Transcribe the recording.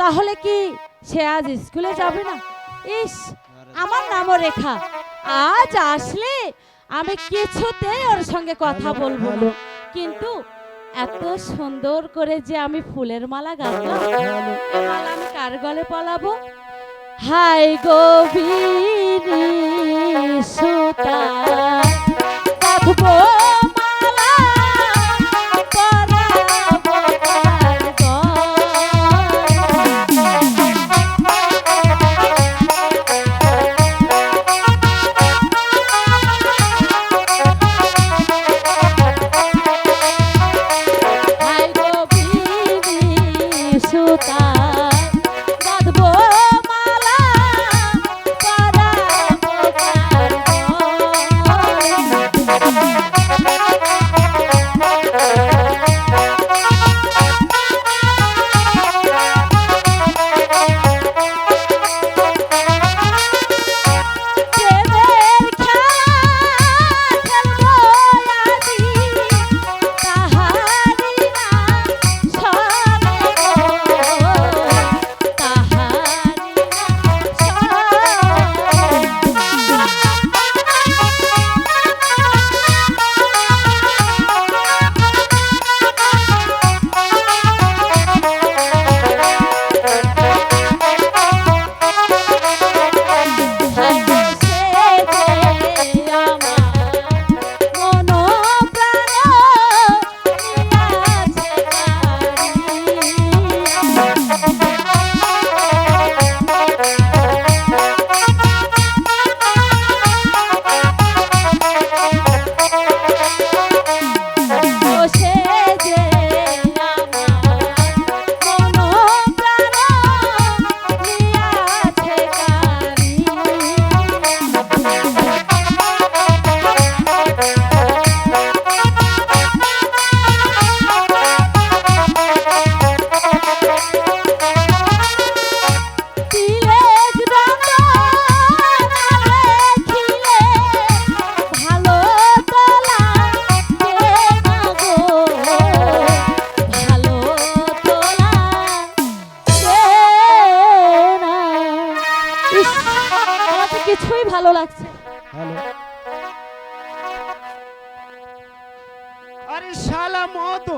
তাহলে কি সে আজ স্কুলে যাবে না? ইস, আমার নামও রেখা। আজ আসলে আমি কিছুতেই ওর সঙ্গে কথা বলব না। কিন্তু এত সুন্দর করে যে আমি ফুলের মালা গাঁথলাম আমি কার গলে পলাবো? হাই গভীর সুতা বাঁধবো কিছুই ভালো লাগছে আরে শালা মত